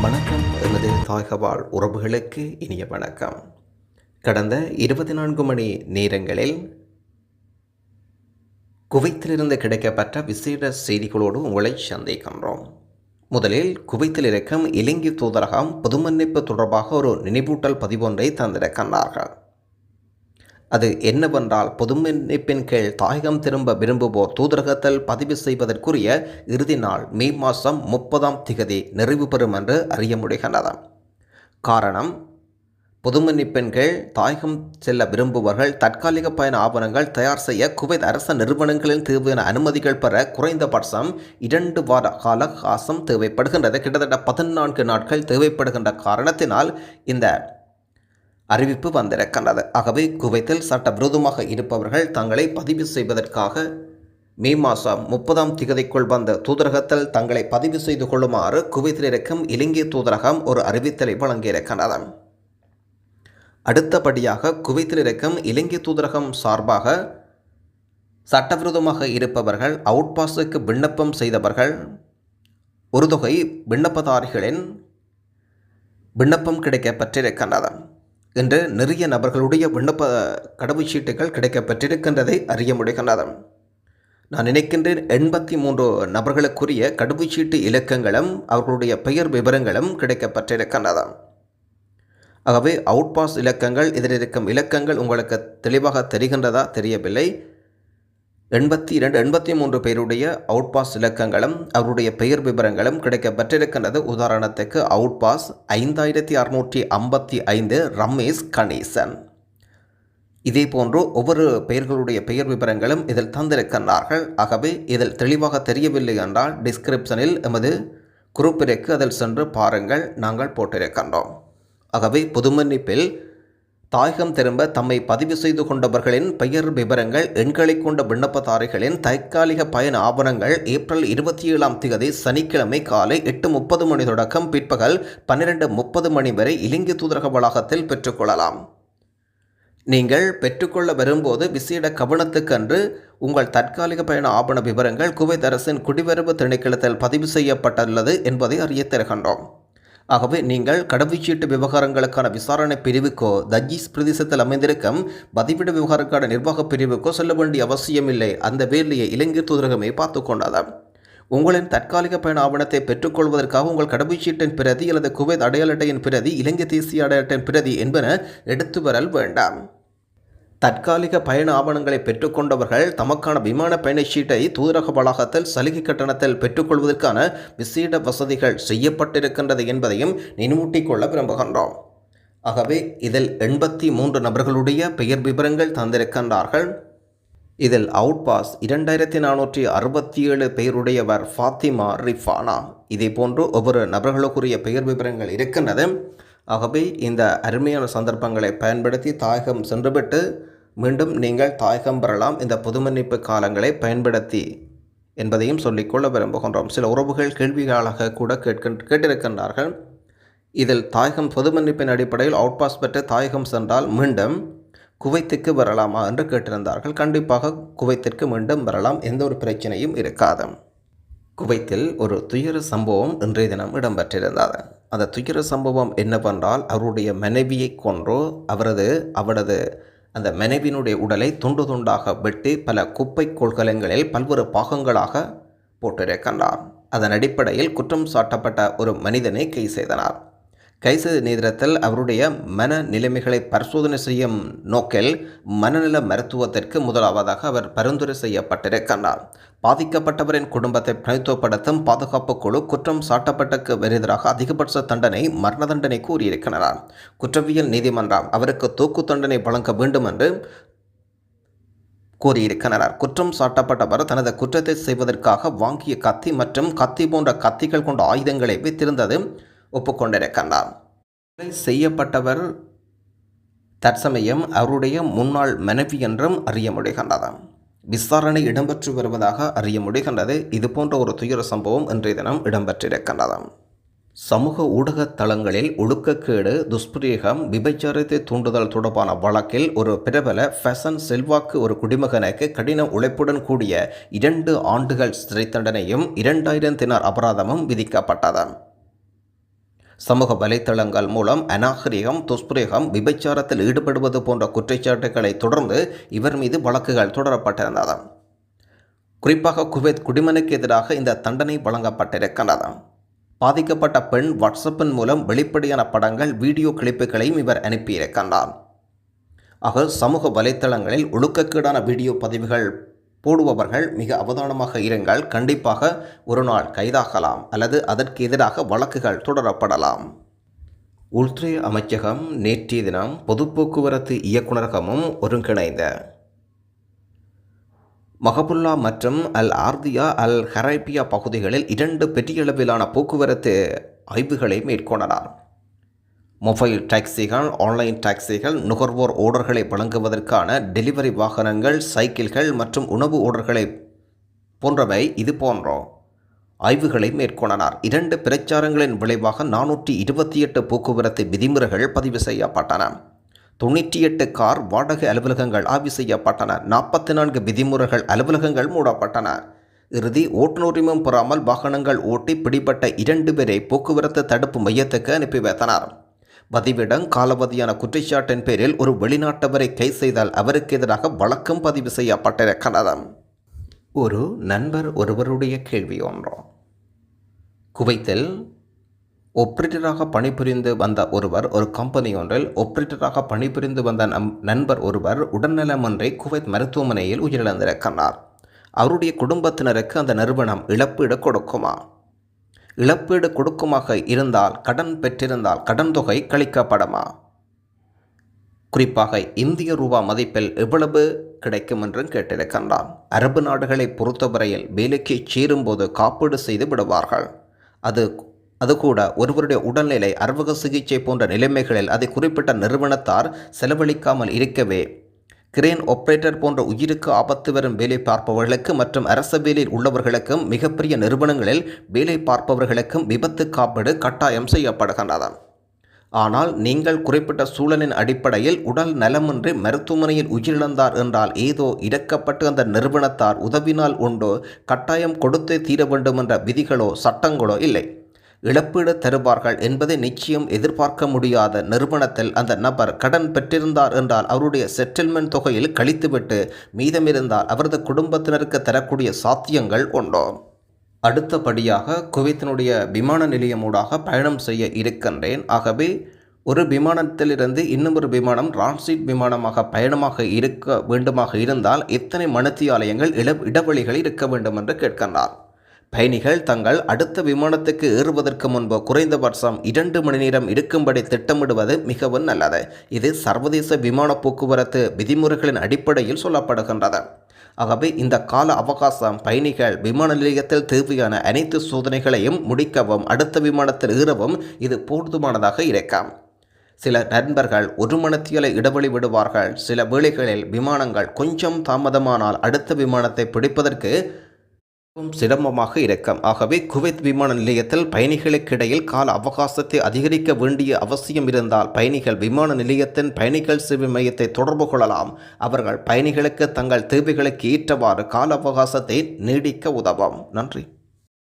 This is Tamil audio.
வணக்கம். எனது தாய்கவாழ் உறவுகளுக்கு இனிய வணக்கம். கடந்த இருபத்தி நான்கு மணி நேரங்களில் குவைத்திலிருந்து கிடைக்கப்பட்ட விசேட செய்திகளோடு உங்களை சந்திக்கின்றோம். முதலில் குவைத்தில் இருக்கும் இலங்கை தூதரகம் பொதுமன்னிப்பு தொடர்பாக ஒரு நினைவூட்டல் பதிவொன்றை தந்திருக்கின்றார்கள். அது என்னவென்றால் பொதுமன்னிப்பின் கீழ் தாயகம் திரும்ப விரும்புவோர் தூதரகத்தில் பதிவு செய்வதற்குரிய இறுதி நாள் மே மாதம் முப்பதாம் திகதி நிறைவு பெறும் என்று அறிய முடிகின்றது காரணம் பொதுமன்னிப்பின் கீழ் தாயகம் செல்ல விரும்புபவர்கள் தற்காலிக பயண ஆவணங்கள் தயார் செய்ய குவைத் அரச நிறுவனங்களில் தேவையான அனுமதிகள் பெற குறைந்தபட்சம் இரண்டு வார கால காசம் தேவைப்படுகின்றது. கிட்டத்தட்ட பதினான்கு நாட்கள் தேவைப்படுகின்ற காரணத்தினால் இந்த அறிவிப்பு வந்திருக்கின்றது. ஆகவே குவைத்தில் சட்டவிரோதமாக இருப்பவர்கள் தங்களை பதிவு செய்வதற்காக மே மாதம் முப்பதாம் திகதிக்குள் வந்த தூதரகத்தில் தங்களை பதிவு செய்து கொள்ளுமாறு குவைத்தில் இருக்கும் இலங்கை தூதரகம் ஒரு அறிவித்தலை வழங்கியிருக்கின்றது. அடுத்தபடியாக குவைத்தில் இருக்கும் இலங்கை தூதரகம் சார்பாக சட்டவிரோதமாக இருப்பவர்கள் அவுட் பாஸுக்கு விண்ணப்பம் செய்தவர்கள் ஒரு தொகை விண்ணப்பதாரிகளின் விண்ணப்பம் கிடைக்கப்பட்டிருக்கின்றது என்று நிறைய நபர்களுடைய விண்ணப்ப கடவுச்சீட்டுகள் கிடைக்கப்பட்டிருக்கின்றதை அறிய முடிகின்றது. நான் நினைக்கின்றேன் எண்பத்தி மூன்று நபர்களுக்குரிய கடவுச்சீட்டு இலக்கங்களும் அவர்களுடைய பெயர் விவரங்களும் கிடைக்கப்பட்டிருக்கின்றது. ஆகவே அவுட் பாஸ் இலக்கங்கள் இதில் இருக்கும் இலக்கங்கள் உங்களுக்கு தெளிவாக தெரிகின்றதா தெரியவில்லை. எண்பத்தி இரண்டு எண்பத்தி மூன்று பேருடைய அவுட் பாஸ் இலக்கங்களும் அவருடைய பெயர் விவரங்களும் கிடைக்கப்பட்டிருக்கின்றது உதாரணத்துக்கு அவுட் பாஸ் ஐந்தாயிரத்தி அறுநூற்றி ஐம்பத்தி ஐந்து ரமேஷ் கணேசன். இதே போன்று ஒவ்வொரு பெயர்களுடைய பெயர் விவரங்களும் இதில் தந்திருக்கின்றார்கள். ஆகவே இதில் தெளிவாக தெரியவில்லை என்றால் டிஸ்கிரிப்ஷனில் எமது குரூப்பிற்கு அதில் சென்று பாருங்கள். நாங்கள் போட்டிருக்கின்றோம். ஆகவே புதுமன்னிப்பில் தாயகம் திரும்ப தம்மை பதிவு செய்து கொண்டவர்களின் பெயர் விவரங்கள் எண்களை கொண்ட விண்ணப்பதாரிகளின் தற்காலிக பயண ஆவணங்கள் ஏப்ரல் இருபத்தி ஏழாம் தேதி சனிக்கிழமை காலை எட்டு முப்பது மணி தொடக்கம் பிற்பகல் பன்னிரெண்டு முப்பது மணி வரை இலங்கை தூதரக வளாகத்தில் பெற்றுக்கொள்ளலாம் நீங்கள் பெற்றுக்கொள்ள வரும்போது விசேட கவனத்துக்கன்று உங்கள் தற்காலிக பயண ஆவண விவரங்கள் குவைத் அரசின் குடிவரவு திணைக்களத்தில் பதிவு செய்யப்பட்டுள்ளது என்பதை அறிய தருகின்றோம். ஆகவே நீங்கள் கடவுச்சீட்டு விவகாரங்களுக்கான விசாரணை பிரிவுக்கோ தஜீஸ் பிரதேசத்தில் அமைந்திருக்கும் பதிவிட விவகாரக்கான நிர்வாக பிரிவுக்கோ செல்ல வேண்டிய அவசியமில்லை. அந்த வேலையை இலங்கை தூதரகமே பார்த்து கொண்டாதாம். உங்களின் தற்காலிக பயண ஆவணத்தை பெற்றுக்கொள்வதற்காக உங்கள் கடவுச்சீட்டின் பிரதி அல்லது குவைத் அடையாள அட்டையின் பிரதி இலங்கை தேசிய அடையாள பிரதி என்பன எடுத்து வரல் வேண்டாம். தற்காலிக பயண ஆவணங்களை பெற்றுக்கொண்டவர்கள் தமக்கான விமான பயணச்சீட்டை தூதரக வளாகத்தில் சலுகை கட்டணத்தில் பெற்றுக்கொள்வதற்கான விசேட வசதிகள் செய்யப்பட்டிருக்கின்றது என்பதையும் நினைவூட்டிக் கொள்ள விரும்புகின்றோம். ஆகவே இதில் எண்பத்தி மூன்று நபர்களுடைய பெயர் விவரங்கள் தந்திருக்கின்றார்கள். இதில் அவுட் பாஸ் இரண்டாயிரத்தி நானூற்றி அறுபத்தி ஏழு பெயருடையவர் ஃபாத்திமா ரிஃபானா. இதே போன்று ஒவ்வொரு நபர்களுக்குரிய பெயர் விவரங்கள் இருக்கின்றது. ஆகவே இந்த அருமையான சந்தர்ப்பங்களை பயன்படுத்தி தாயகம் சென்றுவிட்டு மீண்டும் நீங்கள் தாயகம் பெறலாம். இந்த பொதுமன்னிப்பு காலங்களை பயன்படுத்தி என்பதையும் சொல்லிக்கொள்ள விரும்புகின்றோம். சில உறவுகள் கேள்விகளாக கூட கேட்க கேட்டிருக்கின்றார்கள். இதில் தாயகம் பொதுமன்னிப்பின் அடிப்படையில் அவுட் பாஸ் பெற்று தாயகம் சென்றால் மீண்டும் குவைத்துக்கு வரலாமா என்று கேட்டிருந்தார்கள். கண்டிப்பாக குவைத்திற்கு மீண்டும் வரலாம். எந்த ஒரு பிரச்சனையும் இருக்காது. குவைத்தில் ஒரு துயர சம்பவம் இன்றைய தினம் இடம்பெற்றிருந்தது. அந்த துயர சம்பவம் என்னவென்றால் அவருடைய மனைவியை கொன்றோ அவரது அவரது அந்த மனைவியினுடைய உடலை துண்டு துண்டாக வெட்டி பல குப்பை கொள்கலங்களில் பல்வேறு பாகங்களாக போட்டிருக்கின்றார். அதன் அடிப்படையில் குற்றம் சாட்டப்பட்ட ஒரு மனிதனை கை செய்தனர். கைது நேரத்தில் அவருடைய மன நிலைமைகளை பரிசோதனை செய்யும் நோக்கில் மனநல மருத்துவத்திற்கு முதலாவதாக அவர் பரிந்துரை செய்யப்பட்டிருக்கின்றார். பாதிக்கப்பட்டவரின் குடும்பத்தை பிரதித்துவப்படுத்தும் பாதுகாப்பு குழு குற்றம் சாட்டப்பட்டக்கு எதிராக அதிகபட்ச தண்டனை மரண தண்டனை கூறியிருக்கிறார் குற்றவியல் நீதிமன்றம் அவருக்கு தூக்கு தண்டனை வழங்க வேண்டும் என்று கூறியிருக்கிறார் குற்றம் சாட்டப்பட்டவர் தனது குற்றத்தை செய்வதற்காக வாங்கிய கத்தி மற்றும் கத்தி போன்ற கத்திகள் கொண்ட ஆயுதங்களை வைத்திருந்தது ஒப்புக்கொண்டிருக்கின்றார். கொலை செய்யப்பட்டவர் தற்சமயம் அவருடைய முன்னாள் மனைவி என்றும் அறிய முடிகின்றது விசாரணை இடம்பெற்று வருவதாக அறிய முடிகின்றது இது போன்ற ஒரு துயர சம்பவம் இன்றைய தினம் இடம்பெற்றிருக்கின்றது. சமூக ஊடக தளங்களில் ஒழுக்கக்கேடு துஷ்பிரேகம் விபச்சாரத்தை தூண்டுதல் தொடர்பான வழக்கில் ஒரு பிரபல ஃபேஷன் செல்வாக்கு ஒரு குடிமகனுக்கு கடின உழைப்புடன் கூடிய இரண்டு ஆண்டுகள் சிறை தண்டனையும் இரண்டாயிரம் தினார் அபராதமும் விதிக்கப்பட்டது. சமூக வலைத்தளங்கள் மூலம் அநாகரிகம் துஷ்பிரேகம் விபச்சாரத்தில் ஈடுபடுவது போன்ற குற்றச்சாட்டுகளை தொடர்ந்து இவர் மீது வழக்குகள் தொடரப்பட்டிருந்தது. குறிப்பாக குவைத் குடிமனுக்கு எதிராக இந்த தண்டனை வழங்கப்பட்டிருக்கின்றது. பாதிக்கப்பட்ட பெண் வாட்ஸ்அப்பின் மூலம் வெளிப்படையான படங்கள் வீடியோ கிளிப்புகளையும் இவர் அனுப்பியிருக்கின்றார். ஆக சமூக வலைத்தளங்களில் ஒழுக்கக்கீடான வீடியோ பதிவுகள் போடுபவர்கள் மிக அவதானமாக இருங்கள். கண்டிப்பாக ஒரு நாள் கைதாகலாம் அல்லது அதற்கு எதிராக வழக்குகள் தொடரப்படலாம். உள்துறை அமைச்சகம் நேற்றைய தினம் பொது போக்குவரத்து இயக்குநரகமும் ஒருங்கிணைந்த மஹபுல்லா மற்றும் அல் ஆர்தியா அல் ஹரைபியா பகுதிகளில் இரண்டு பெரியளவிலான போக்குவரத்து ஆய்வுகளை மேற்கொண்டனர். மொபைல் டாக்ஸிகள் ஆன்லைன் டாக்ஸிகள் நுகர்வோர் ஓடர்களை வழங்குவதற்கான டெலிவரி வாகனங்கள் சைக்கிள்கள் மற்றும் உணவு ஓடர்களை போன்றவை இது போன்ற ஆய்வுகளை மேற்கொண்டனர். இரண்டு பிரச்சாரங்களின் விளைவாக நானூற்றி இருபத்தி எட்டு போக்குவரத்து விதிமுறைகள் பதிவு செய்யப்பட்டன. தொண்ணூற்றி எட்டு கார் வாடகை அலுவலகங்கள் ஆய்வு செய்யப்பட்டன. நாற்பத்தி நான்கு விதிமுறைகள் அலுவலகங்கள் மூடப்பட்டன. இறுதி ஓட்டுநுரிமம் பெறாமல் வாகனங்கள் ஓட்டி பிடிபட்ட இரண்டு பேரை போக்குவரத்து தடுப்பு மையத்துக்கு அனுப்பி வைத்தனர். பதிவிடம் காலவதியான குற்றச்சாட்டின் பேரில் ஒரு வெளிநாட்டவரை கைது செய்தால் அவருக்கு எதிராக வழக்கம் பதிவு செய்யப்பட்டிருக்கிறது. ஒரு நண்பர் ஒருவருடைய கேள்வி ஒன்றும் குவைத்தில் ஒப்ரேட்டராக பணிபுரிந்து வந்த ஒருவர் ஒரு கம்பெனி ஒன்றில் ஒப்ரேட்டராக பணிபுரிந்து வந்த நம் நண்பர் ஒருவர் உடல்நலமின்றி குவைத் மருத்துவமனையில் உயிரிழந்திருக்கிறார். அவருடைய குடும்பத்தினருக்கு அந்த நிறுவனம் இழப்பீடு கொடுக்குமா? இழப்பீடு கொடுக்குமாக இருந்தால் கடன் பெற்றிருந்தால் கடன் தொகை கழிக்கப்படுமா? குறிப்பாக இந்திய ரூபா மதிப்பில் எவ்வளவு கிடைக்கும் என்றும் கேட்டிருக்கின்றான். அரபு நாடுகளை பொறுத்தவரையில் வேலைக்கு சேரும்போது காப்பீடு செய்து விடுவார்கள். அது அது கூட ஒருவருடைய உடல்நிலை அறுவக சிகிச்சை போன்ற நிலைமைகளில் அதை குறிப்பிட்ட நிறுவனத்தார் செலவழிக்காமல் இருக்கவே கிரேன் ஆப்ரேட்டர் போன்ற உயிருக்கு ஆபத்து வரும் வேலை பார்ப்பவர்களுக்கு மற்றும் அரச வேலையில் உள்ளவர்களுக்கும் மிகப்பெரிய நிறுவனங்களில் வேலை பார்ப்பவர்களுக்கும் விபத்து காப்பீடு கட்டாயம் செய்யப்படுகின்றது ஆனால் நீங்கள் குறிப்பிட்ட சூழலின் அடிப்படையில் உடல் நலமின்றி மருத்துவமனையில் உயிரிழந்தார் என்றால் ஏதோ இறக்கப்பட்டு அந்த நிறுவனத்தார் உதவினால் உண்டோ கட்டாயம் கொடுத்தே தீர வேண்டும் என்ற விதிகளோ சட்டங்களோ இல்லை. இழப்பீடு தருவார்கள் என்பதை நிச்சயம் எதிர்பார்க்க முடியாத நிறுவனத்தில் அந்த நபர் கடன் பெற்றிருந்தார் என்றால் அவருடைய செட்டில்மெண்ட் தொகையில் கழித்துவிட்டு மீதமிருந்தால் அவரது குடும்பத்தினருக்கு தரக்கூடிய சாத்தியங்கள் உண்டோ. அடுத்தபடியாக குவைத்தினுடைய விமான நிலையமூடாக பயணம் செய்ய இருக்கின்றேன். ஆகவே ஒரு விமானத்திலிருந்து இன்னும் ஒரு விமானம் டிரான்சிட் விமானமாக பயணமாக இருக்க வேண்டுமாக இருந்தால் எத்தனை மனத்தியாலயங்கள் இட இடைவெளிகள் இருக்க வேண்டும் என்று கேட்கின்றார். பயணிகள் தங்கள் அடுத்த விமானத்துக்கு ஏறுவதற்கு முன்பு குறைந்தபட்சம் இரண்டு மணி நேரம் இருக்கும்படி திட்டமிடுவது மிகவும் நல்லது. இது சர்வதேச விமான போக்குவரத்து விதிமுறைகளின் அடிப்படையில் சொல்லப்படுகின்றது. ஆகவே இந்த கால அவகாசம் பயணிகள் விமான நிலையத்தில் தேவையான அனைத்து சோதனைகளையும் முடிக்கவும் அடுத்த விமானத்தில் ஏறவும் இது போதுமானதாக இருக்கும். சில நண்பர்கள் ஒரு மணத்தியலை இடைவெளி விடுவார்கள். சில வேளைகளில் விமானங்கள் கொஞ்சம் தாமதமானால் அடுத்த விமானத்தை பிடிப்பதற்கு சிரமமாக இருக்கும். ஆகவே குவைத் விமான நிலையத்தில் பயணிகளுக்கிடையில் கால அவகாசத்தை அதிகரிக்க வேண்டிய அவசியம் இருந்தால் பயணிகள் விமான நிலையத்தின் பயணிகள் சேவை மையத்தை தொடர்பு கொள்ளலாம். அவர்கள் பயணிகளுக்கு தங்கள் தேவைகளுக்கு ஏற்றவாறு கால அவகாசத்தை நீடிக்க உதவும். நன்றி.